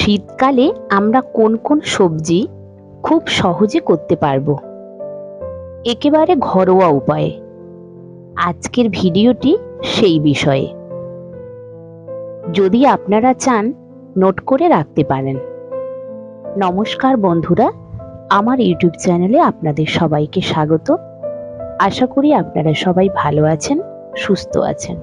শীতকালে আমরা কোন কোন সবজি খুব সহজে করতে পারব? একেবারে ঘরোয়া উপায়ে। আজকের ভিডিওটি সেই বিষয়ে। যদি আপনারা চান, নোট করে রাখতে পারেন। নমস্কার বন্ধুরা, আমার ইউটিউব চ্যানেলে আপনাদের সবাইকে স্বাগত। আশা করি আপনারা সবাই ভালো আছেন, সুস্থ আছেন।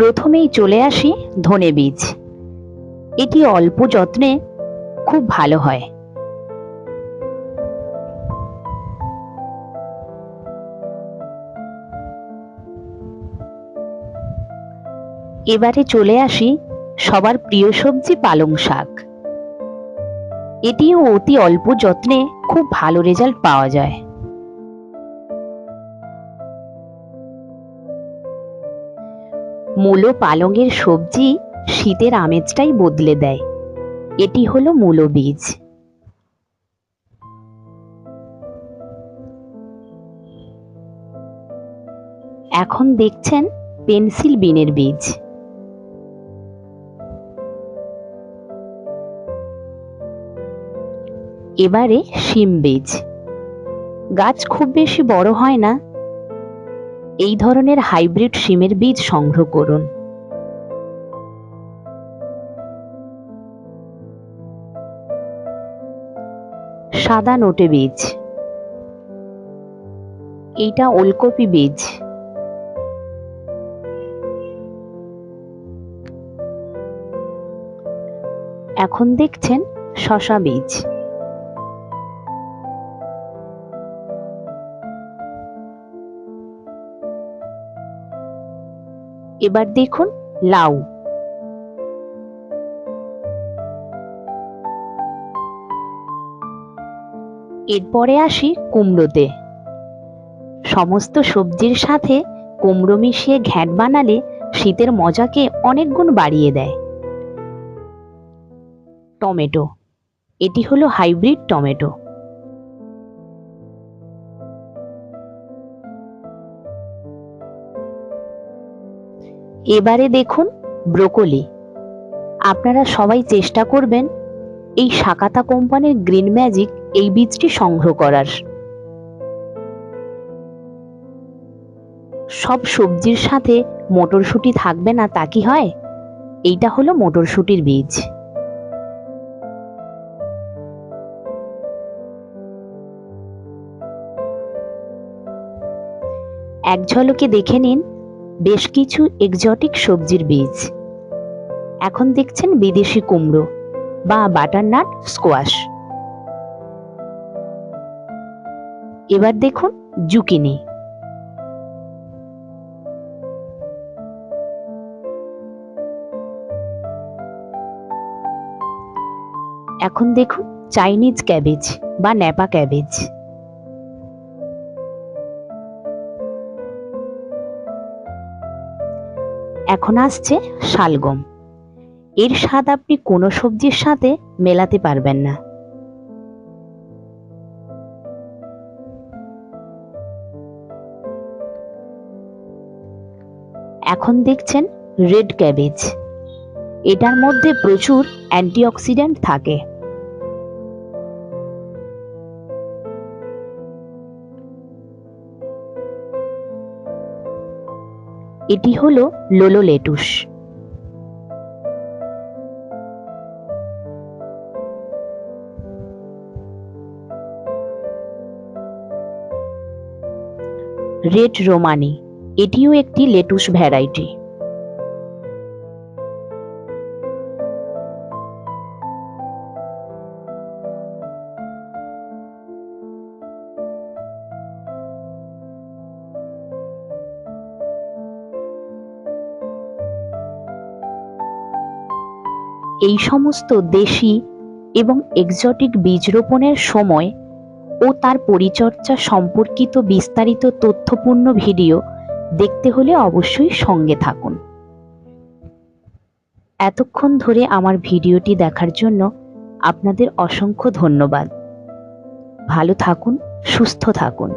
প্রথমেই চলে আসি ধনে বীজ। এটি অল্প যত্নে খুব ভালো হয়। এবারে চলে আসি সবার প্রিয় সবজি পালং শাক। এটিও অতি অল্প যত্নে খুব ভালো রেজাল্ট পাওয়া যায়। মূলো পালংয়ের সবজি শীতের আমেজটাই বদলে দেয়। এটি হলো মূলো বীজ। এখন দেখছেন পেন্সিল বিনের বীজ। এবারে শিম বীজ। গাছ খুব বেশি বড় হয় না এই ধরনের হাইব্রিড শিমের বীজ সংগ্রহ করুন। সাদা নোটে বীজ। এইটা ওলকপি বীজ। এখন দেখছেন শশা বীজ। এবার দেখুন লাউ। এরপরে আসি কুমড়োতে। সমস্ত সবজির সাথে কুমড়ো মিশিয়ে ঘ্যাট বানালে শীতের মজাকে অনেক গুণ বাড়িয়ে দেয়। টমেটো। এটি হলো হাইব্রিড টমেটো। এবারে দেখুন ব্রোকলি। আপনারা সবাই চেষ্টা করবেন এই শাকাতা কোম্পানির গ্রিন ম্যাজিক এই বীজটি সংগ্রহ করার। সব সবজির সাথে মটরশুঁটি থাকবে না তা কি হয়? এইটা হলো মটরশুঁটির বীজ। এক ঝলকে দেখে নিন বেশ কিছু এক্সোটিক সবজির বীজ। এখন দেখছেন বিদেশি কুমড়ো বা বাটারনাট স্কোয়াশ এবার দেখুন জুকিনি। এখন দেখুন চাইনিজ ক্যাবেজ বা ন্যাপা ক্যাবেজ। এখন আসছে শালগম। এর স্বাদ আপনি কোনো সবজির সাথে মেলাতে পারবেন না। এখন দেখছেন রেড ক্যাবেজ। এটার মধ্যে প্রচুর অ্যান্টিঅক্সিডেন্ট থাকে। এটি হলো লোলো লেটুস। রেড রোমানি এটিও একটি লেটুস ভ্যারাইটি। এই সমস্ত দেশি এবং এক্সোটিক বীজ রোপণের সময় ও তার পরিচর্যা সম্পর্কিত বিস্তারিত তথ্যপূর্ণ ভিডিও দেখতে হলে অবশ্যই সঙ্গে থাকুন। এতক্ষণ ধরে আমার ভিডিওটি দেখার জন্য আপনাদের অসংখ্য ধন্যবাদ। ভালো থাকুন, সুস্থ থাকুন।